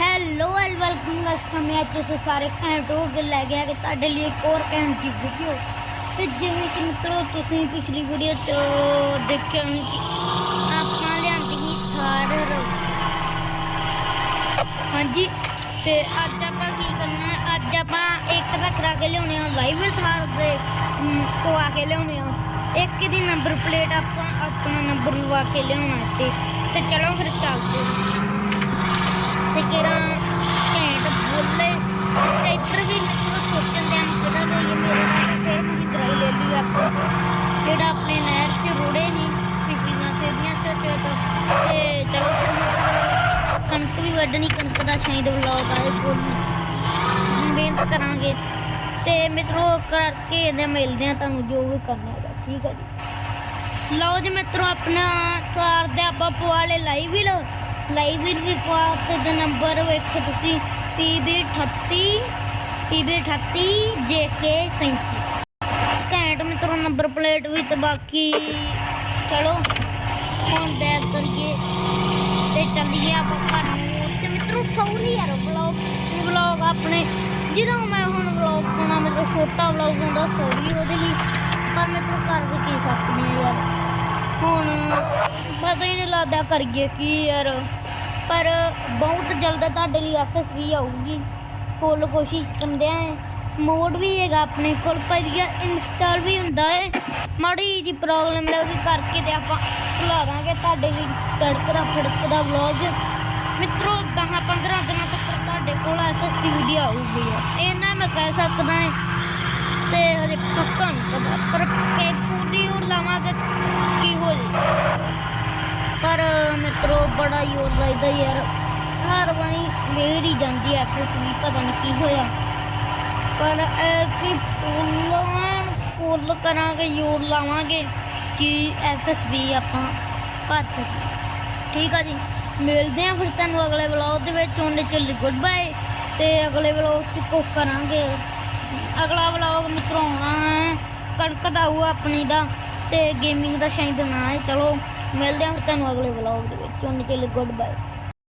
Hello and welcome guys ਮੈਂ ਅੱਜ ਤੁਸੀਂ ਸਾਰੇ ਘੈਂਟ ਹੋ ਕੇ ਲੈ ਗਿਆ ਕਿ ਤੁਹਾਡੇ ਲਈ ਇੱਕ ਹੋਰ ਘੈਂਟ ਦੀ ਵੀਡੀਓ ਤੇ ਜਿਵੇਂ ਕਿ ਮਿੱਤਰੋ ਤੁਸੀਂ ਪਿਛਲੀ ਵੀਡੀਓ 'ਚ ਦੇਖਿਆ ਹੋਣਾ ਕਿ ਆਪਾਂ ਲਿਆਂਦੀ ਸੀ ਥਾਰ ਰੋਕਸ। ਹਾਂਜੀ ਤੇ ਅੱਜ ਆਪਾਂ ਕੀ ਕਰਨਾ ਅੱਜ ਆਪਾਂ ਇੱਕ ਦਾ ਕਰਾ ਕੇ ਲਿਆਉਣੇ ਆ ਲਾਈਵ ਥਾਰ ਦੇ ਅਮ, ਪਵਾ ਕੇ ਲਿਆਉਣੇ ਆ। ਇੱਕ ਦੀ ਨੰਬਰ ਪਲੇਟ ਆਪਾਂ ਆਪਣਾ ਨੰਬਰ ਲਵਾ ਕੇ ਲਿਆਉਣਾ ਤੇ ਤੇ ਚਲੋ ਫਿਰ ਆਪਾਂ ਜਿਹੜਾ ਆਪਣੇ ਨਹਿਰ 'ਚ ਰੁੜੇ ਸੀ ਪਿਛਲੀਆਂ ਸੇਦੀਆਂ ਸੱਚ ਤੇ ਚਲੋ ਫਿਰ ਕਣਕ ਵੀ ਵੱਢਣੀ, ਕਣਕ ਦਾ ਸ਼ਾਇਦ ਵਲੌਗ ਆਏ ਫੁੱਲ ਮਿਹਨਤ ਕਰਾਂਗੇ ਤੇ ਮਿੱਤਰੋ ਕਰਕੇ ਇਹਦੇ ਮਿਲਦੇ ਆ ਤੁਹਾਨੂੰ ਜੋ ਵੀ ਕਰਨਾ ਹੈਗਾ, ਠੀਕ ਹੈ ਜੀ। ਲਓ ਜੀ ਮਿੱਤਰੋ ਆਪਣਾ ਕਾਰ ਦੇ ਆਪਾਂ ਪਵਾ ਲੈ ਲਾਈਵ ਵੀ ਲਓ। ਲਾਈਵ ਵੀ ਪਵਾ ਤੇ ਦਾ ਨੰਬਰ ਵੇਖੋ ਤੁਸੀਂ PB38 PB38 JK 37 ਘੈਂਟ ਮਿੱਤਰੋ ਨੰਬਰ ਪਲੇਟ ਵੀ ਤੇ ਬਾਕੀ ਚਲੋ, ਹੁਣ ਬੈਕ ਕਰੀਏ ਤੇ ਚੱਲੀਏ ਆਪਾਂ ਘਰ ਨੂੰ। ਤੇ ਮਿੱਤਰੋ ਸੌਰੀ ਯਾਰ ਵਲੌਗ ਵਲੌਗ ਆਪਣੇ, ਜਦੋਂ ਮੈਂ ਹੁਣ ਵਲੌਗ ਪਾਉਣਾ, ਮਿੱਤਰੋ, ਛੋਟਾ ਵਲੌਗ ਹੁੰਦਾ ਸੌਰੀ ਉਹਦੇ ਲਈ, ਪਰ ਮਿੱਤਰੋ ਕਰ ਵੀ ਕੀ ਸਕਦੀ ਆ ਯਾਰ। ਹੁਣ ਪਤਾ ਹੀ ਨਹੀਂ ਲੱਗਦਾ ਕਰੀਏ ਕੀ ਯਾਰ। ਪਰ ਬਹੁਤ ਜਲਦ ਤੁਹਾਡੇ ਲਈ ਐਫਐਸਵੀ ਆਊਗੀ। ਫੁੱਲ ਕੋਸ਼ਿਸ਼ ਕਰਦੇ ਆ। ਮੋਡ ਵੀ ਹੈਗਾ ਆਪਣੇ ਕੋਲ, ਪਰ ਇੰਸਟਾਲ ਵੀ ਹੁੰਦਾ ਹੈ ਮਾੜੀ ਜੀ ਪ੍ਰੋਬਲਮ ਹੈ ਉਹਦੀ ਕਰਕੇ ਤੇ ਆਪਾਂ ਭੁਲਾ ਦਾਂਗੇ ਤੁਹਾਡੇ ਲਈ ਤੜਕਦਾ, ਫੜਕਦਾ ਵਲੌਗ ਮਿੱਤਰੋ 10 15 ਦਿਨਾਂ ਤੱਕ ਤੁਹਾਡੇ ਕੋਲ ਐਫਐਸਟੀ ਵੀਡੀਓ ਆਊਗੀ। ਇਹ ਨਾ ਮੈਂ ਕਹਿ ਸਕਦਾ ਹਾਂ ਤੇ ਹਜੇ ਪੱਕਾ ਨਹੀਂ ਪਤਾ, ਪਰ ਕਿ ਪੂਰੀ ਹੋਰ ਲਾਵਾਂਗੇ ਕੀ ਹੋ ਜੇ ਪਰ ਮਿੱਤਰੋ, ਬੜਾ ਹੀ ਲੱਗਦਾ ਯਾਰ। ਹਰ ਵਾਰੀ ਵੇਰ ਹੀ ਜਾਂਦੀ ਐ ਐਫਐਸ ਵੀ ਪਤਾ ਨਹੀਂ ਕੀ ਹੋਇਆ। ਪਰ ਐਸੀ ਫੁੱਲਾਂ ਫੁੱਲ ਕਰਾਂਗੇ ਯੋਰ ਲਾਵਾਂਗੇ ਕਿ ਐਫਐਸ ਵੀ ਆਪਾਂ ਭਰ ਸਕੀਏ। ਠੀਕ ਆ ਜੀ? ਮਿਲਦੇ ਆ ਫਿਰ ਤੁਹਾਨੂੰ ਅਗਲੇ ਵਲੌਗ ਦੇ ਵਿੱਚ। ਉਹਨੇ ਚੱਲੀ ਗੁੱਡ ਬਾਏ ਤੇ ਅਗਲੇ ਵਲੌਗ 'ਚ ਕੋ ਕਰਾਂਗੇ। ਅਗਲਾ ਵਲੌਗ ਮਿੱਤਰੋ ਆਉਣਾ ਹੈ, ਕਣਕ ਦਾ ਉਹ ਆਪਣੀ ਦਾ ਤੇ ਗੇਮਿੰਗ ਦਾ ਸ਼ਾਇਦ ਨਾ ਹੈ ਚਲੋ, ਮਿਲਦੇ ਹਾਂ ਫਿਰ ਤੁਹਾਨੂੰ ਅਗਲੇ ਵਲੌਗ ਦੇ ਵਿੱਚ। ਉਹਨੇ ਚੱਲੀ ਗੁੱਡ ਬਾਏ